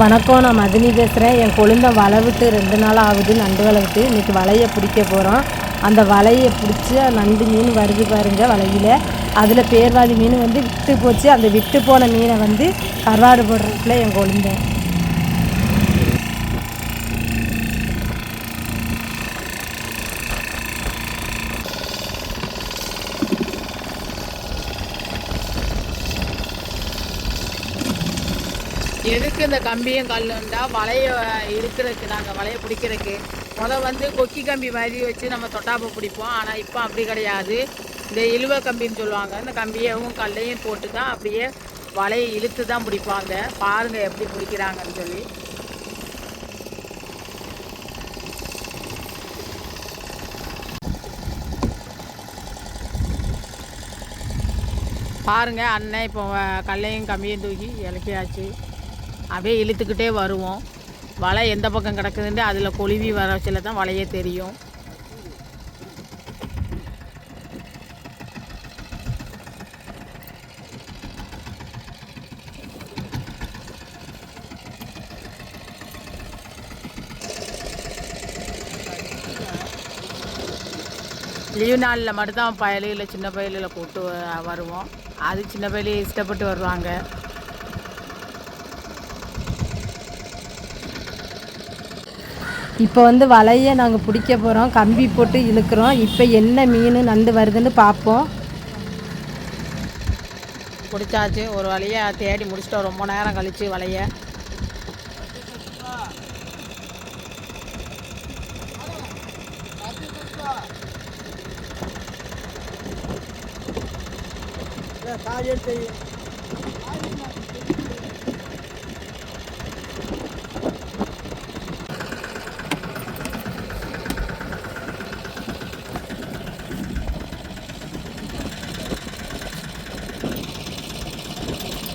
வணக்கம் நான் மதினி பேசுகிறேன் என் கொழுந்த வலை விட்டு ரெண்டு நாள் ஆகுது நண்டு வலை விட்டு இன்றைக்கி வலையை பிடிக்க போகிறோம் அந்த வலையை பிடிச்சி நண்டு மீன் வருது பாருங்க வலையில். அதில் பேர்வாதி மீன் வந்து விட்டு போச்சு. அந்த விட்டு போன மீனை வந்து கருவாடு போடுறதுக்குள்ள என் கொழுந்த எதுக்கு இந்த கம்பியும் கல்லுண்டா? வலைய இழுக்கிறதுக்கு நாங்கள் வலையை பிடிக்கிறதுக்கு. முத வந்து கொக்கி கம்பி மாதிரி வச்சு நம்ம தொட்டாப்பை பிடிப்போம். ஆனால் இப்போ அப்படி கிடையாது. இந்த இழுவ கம்பின்னு சொல்லுவாங்க. இந்த கம்பியவும் கல்லையும் போட்டு தான் அப்படியே வலையை இழுத்து தான் பிடிப்பாங்க. பாருங்கள் எப்படி பிடிக்கிறாங்கன்னு சொல்லி. பாருங்கள் அண்ணன் இப்போ வ- கல்லையும் கம்பியும் தூக்கி இலக்கியாச்சு அப்படியே இழுத்துக்கிட்டே வருவோம். வலை எந்த பக்கம் கிடக்குதுன்ட்டு அதில் கொழுவி வர வச்சில தான் வலையே தெரியும். லீவ் நாளில் மட்டும்தான் பயலுகளில் சின்ன பயலுகளை கூப்பிட்டு வருவோம். அது சின்ன பயலு இஷ்டப்பட்டு வருவாங்க. இப்போ வந்து வலையை நாங்கள் பிடிக்க போகிறோம் கம்பி போட்டு இழுக்கிறோம். இப்போ என்ன மீன் நண்டு வருதுன்னு பார்ப்போம். பிடிச்சாச்சு. ஒரு வலையை தேடி முடிச்சிட்டோம். ரொம்ப நேரம் கழிச்சு வலையை.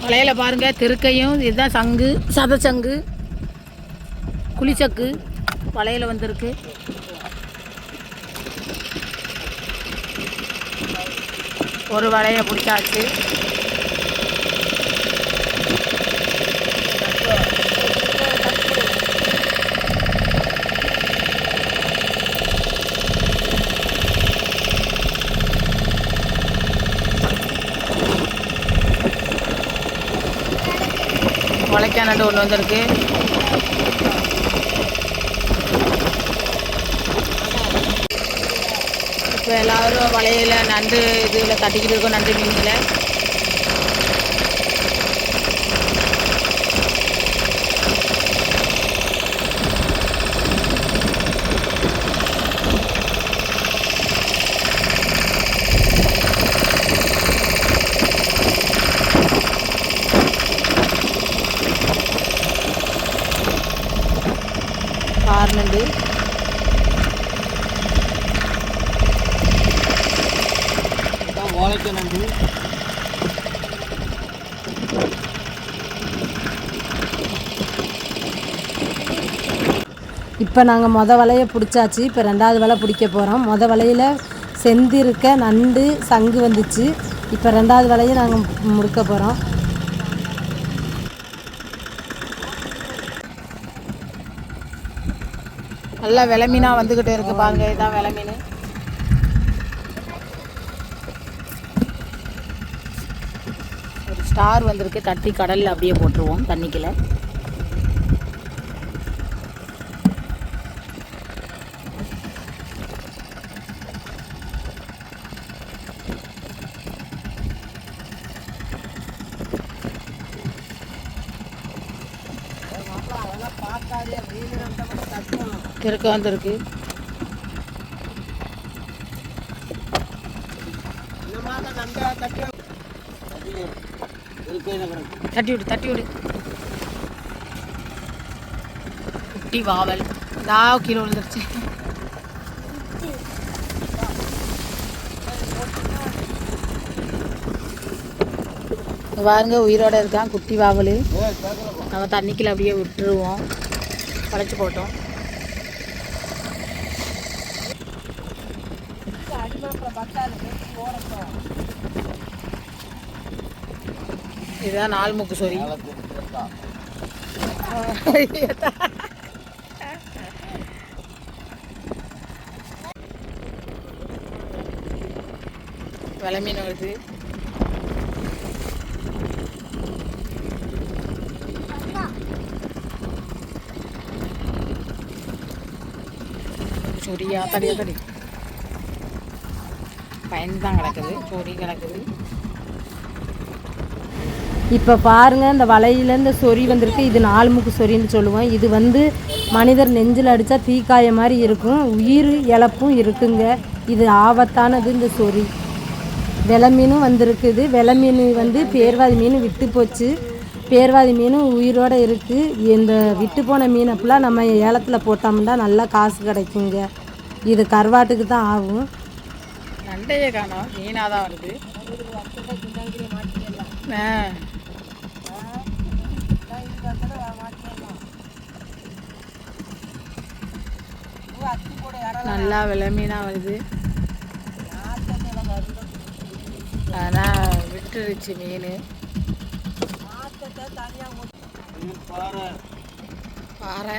வலையில் பாருங்க திருக்கையும் இதுதான் சங்கு. சதச்சங்கு. குழிச்சக்கு வலையில் வந்திருக்கு. ஒரு வலையை பிடிச்சாச்சு. வலைக்கானண்டு ஒன்று வந்திருக்கு. இப்போ எல்லாரும் வளையல நண்டு இதில் கட்டிக்கிட்டு இருக்கோம் நண்டு மீன்களை கார் நண்டு ஓலைக்க நண்டு இப்போ நாங்கள் மொத வலையை பிடிச்சாச்சு. இப்போ ரெண்டாவது வலை பிடிக்க போகிறோம் மொத வலையில் செந்திருக்க நண்டு சங்கு வந்துச்சு. இப்போ ரெண்டாவது வலையை நாங்கள் முடுக்க போகிறோம் நல்லா விலை மீனாக வந்துக்கிட்டு இருக்கு பாருங்க. இதான் விலை மீன். தார் வந்திருக்கு தட்டி கடலில் அப்படியே போட்டுருவோம் தண்ணிக்குள்ள. திருக்க வந்திருக்கு. தட்டி விடு தட்டி விடு. குட்டி வாவல். இதா கீழே விழுந்துருச்சு. பாருங்க உயிரோட இருக்கான் குட்டி வாவல். நம்ம தண்ணிக்குள்ள அப்படியே விட்டுருவோம். பழைச்சு போட்டோம். இதுதான் நாள் மூக்கு சொறி. விலை மீன் வருது. சொரியா தடியா தடி. பயந்து தான் கிடக்குது. சொறி கிடக்குது. இப்போ பாருங்கள் இந்த வலையிலேருந்து இந்த சொறி வந்திருக்கு. இது நாலுமுக்கு சொறின்னு சொல்லுவோம். இது வந்து மனிதர் நெஞ்சில் அடித்தா தீக்காய மாதிரி இருக்கும். உயிர் இழப்பும் இருக்குங்க. இது ஆபத்தானது இந்த சொறி. வெலை மீனும் வந்திருக்குது. வெலை மீன் வந்து பேர்வாதி மீன் விட்டு போச்சு. பேர்வாதி மீனும் உயிரோடு இருக்குது இந்த விட்டு போன மீனை நம்ம ஏலத்தில் போட்டோம்னா நல்லா காசு கிடைக்குங்க. இது கருவாட்டுக்கு தான் ஆகும். நண்டையே காணும். மீனாக தான் வருது. ஆ. நல்லா விலை மீனாக வருது. ஆனால் விட்டுருச்சு மீன். பாறை.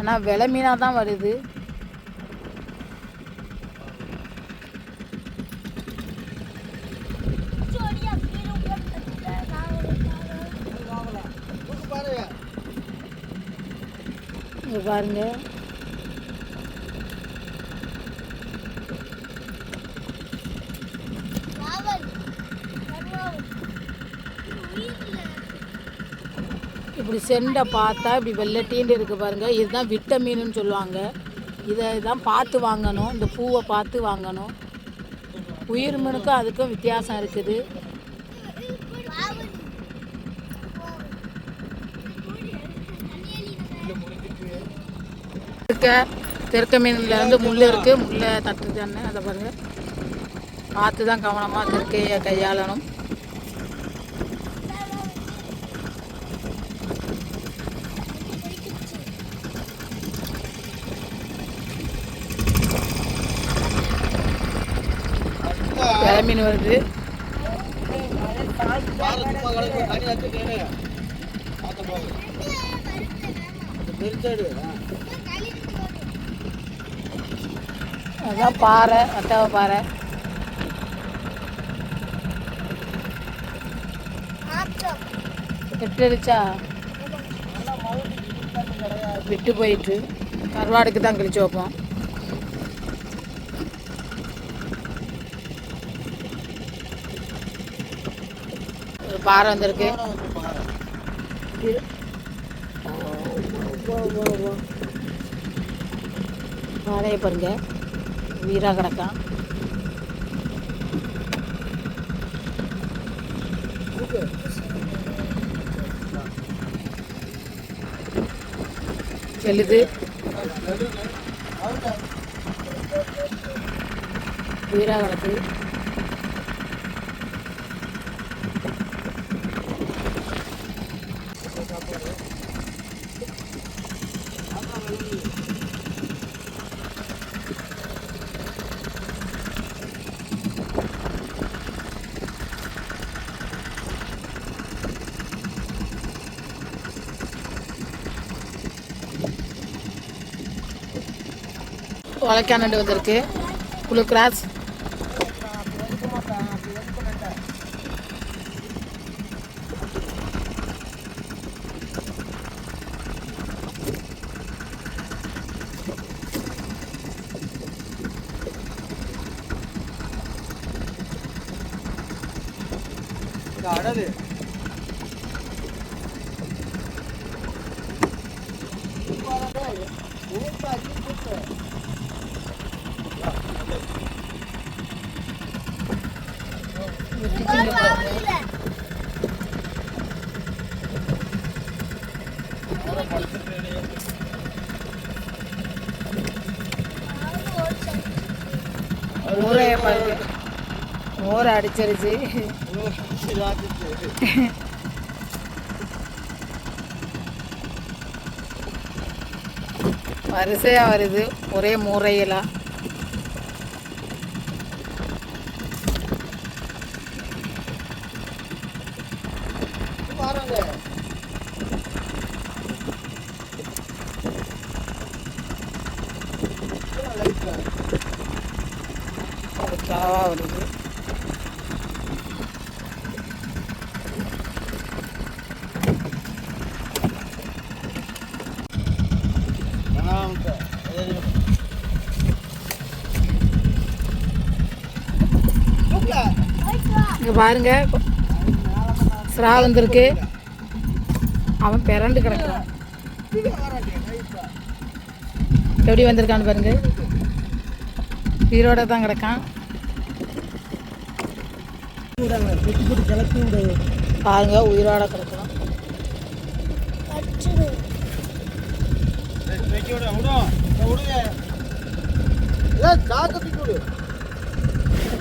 ஆனால் விலை மீனாக தான் வருது. பாரு இங்க பாருங்க. இப்படி செண்டை பார்த்தா இப்படி வெள்ளட்டீண்டு இருக்கு பாருங்கள் இதுதான் விட்டமின்னு சொல்லுவாங்க. இதை தான் பார்த்து வாங்கணும். இந்த பூவை பார்த்து வாங்கணும். உயிர் மீனுக்கும் அதுக்கும் வித்தியாசம் இருக்குது. இருக்க. தெற்க மீனில் வந்து முள் இருக்குது முள்ளை தட்டுதானே அதை பாருங்கள் பார்த்து தான் கவனமாக தெற்கையை கையாளணும். விலை மீன் வருது. அதான் பாறை வட்டவ பாறை. விட்டுடுச்சா விட்டு போயிட்டு. கருவாடுக்கு தான் கழிச்சு வைப்போம். பாறை வந்திருக்கு. பாறையை பாருங்க. வீராக கிடக்கான் செல்லுது. வீரா கிடக்கு. உலக்கானண்டு வந்திருக்கு புழு கிராஸ் இந்த அடலு ஊரைய பாருங்க ஊரை அடிச்சிருச்சு. வரிசையா வருது. ஒரே முறையிலாம் காவா வருது. பாருங்க. ஸ்ரா வந்திருக்கு அவன் பிறண்டு கிடக்குறான். எப்படி வந்திருக்கான்னு பாருங்க. உயிரோட தான் கிடக்கான். பாருங்க உயிரோட கிடக்குறான். சுறா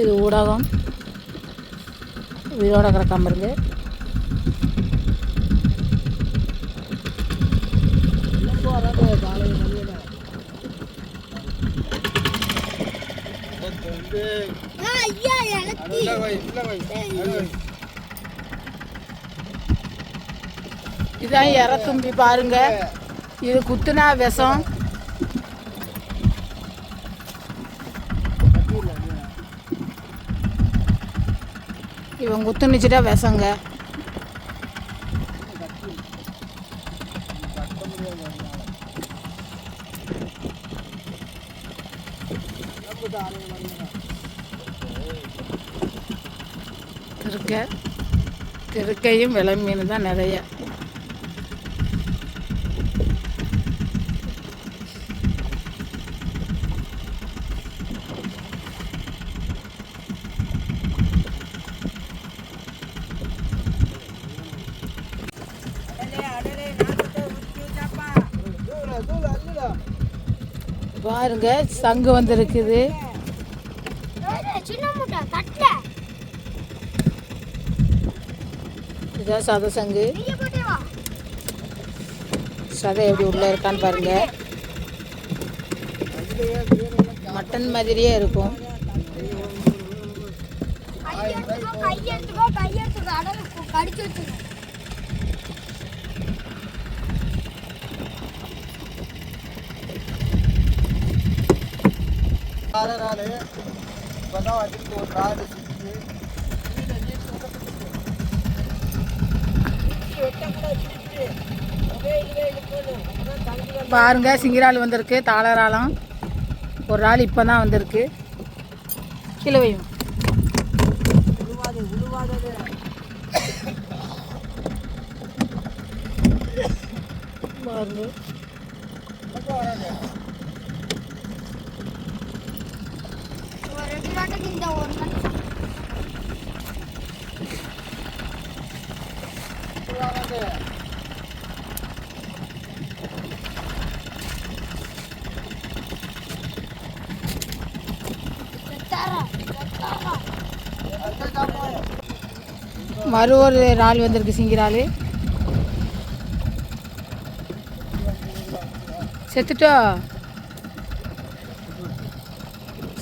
இது ஊடகம். உயிரோட கிடக்காம இருந்து இதான் இற தும்பி பாருங்க. இது குத்துனா விஷம். குத்து குத்துனுச்சுட்டா விஷங்க. திருக்க திருக்கையும் விலை மீன் தான் நிறைய. பாருங்க சங்கு வந்திருக்குது. இதான் சத சங்கு. சதை எப்படி உள்ள இருக்கான்னு பாருங்க. மட்டன் மாதிரியே இருக்கும். அடகு கடிச்சு வச்சுக்கோ பாருங்க சிங்கிரால் வந்திருக்கு தாளராலம். ஒரு ஆள் இப்போ தான் வந்திருக்கு. கீழே வையும். பாருங்க ஒரு ரெண்டு நாட்டுக்கு இந்த ஒரு நிமிஷம். மறு ஒரு இறால் வந்திருக்கு சிங்கிரால். செத்துட்டோ?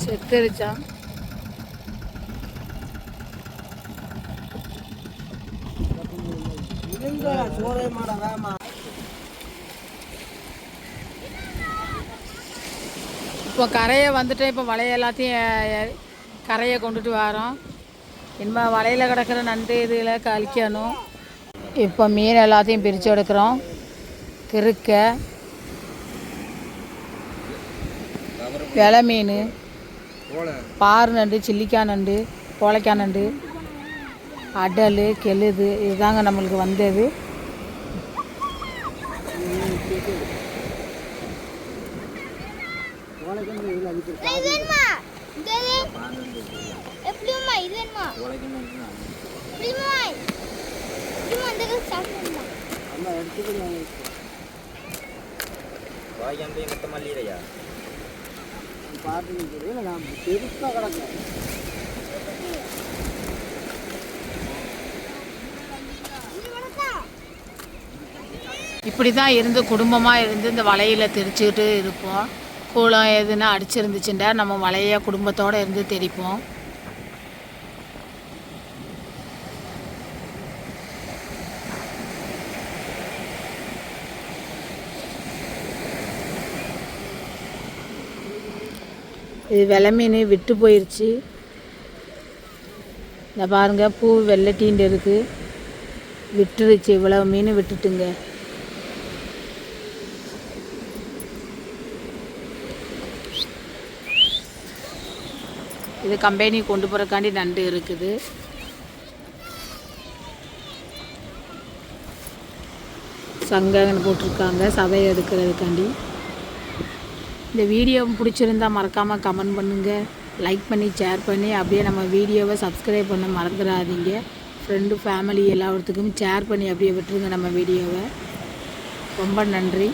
செத்துருச்சான் இப்போ கரையை வந்துட்டு இப்போ வலைய எல்லாத்தையும் கரையை கொண்டுட்டு வரோம். இனிமே வலையில் கிடக்கிற நண்டு இதில் கழிக்கணும். இப்போ மீன் எல்லாத்தையும் பிரித்து எடுக்கிறோம். கிறுக்க விலை மீன் பாறு நண்டு சில்லிக்காய் நண்டு கோழைக்காய் நண்டு அடல் கெளுது இதுதாங்க நம்மளுக்கு வந்தது. இது வேணுமா இந்த இது எப்படியுமா இது வேணுமா எப்படியுமா எப்படியுமா இந்த இது சாப்பிடணுமா இது வேணா இப்படி தான் இருந்து குடும்பமாக இருந்து இந்த வலையில் தெரிச்சுக்கிட்டு இருப்போம். கூலம் எதுனா அடிச்சிருந்துச்சுண்டா நம்ம வலையை குடும்பத்தோடு இருந்து தெரிப்போம் இது வெலை மீன் விட்டு போயிடுச்சு இந்த பாருங்கள் பூ வெள்ளட்டின்ட்டு இருக்குது விட்டுருச்சு இவ்வளோ மீன் விட்டுட்டுங்க. இது கம்பெனி கொண்டு போகிறக்காண்டி நண்டு இருக்குது. சங்கன்னு போட்டிருக்காங்க சதை எடுக்கிறதுக்காண்டி. இந்த வீடியோ பிடிச்சிருந்தா மறக்காமல் கமெண்ட் பண்ணுங்கள் லைக் பண்ணி ஷேர் பண்ணி அப்படியே நம்ம வீடியோவை சப்ஸ்கிரைப் பண்ண மறந்துடாதீங்க. ஃப்ரெண்டு ஃபேமிலி எல்லாத்துக்கும் ஷேர் பண்ணி அப்படியே விட்டுருங்க நம்ம வீடியோவை. ரொம்ப நன்றி.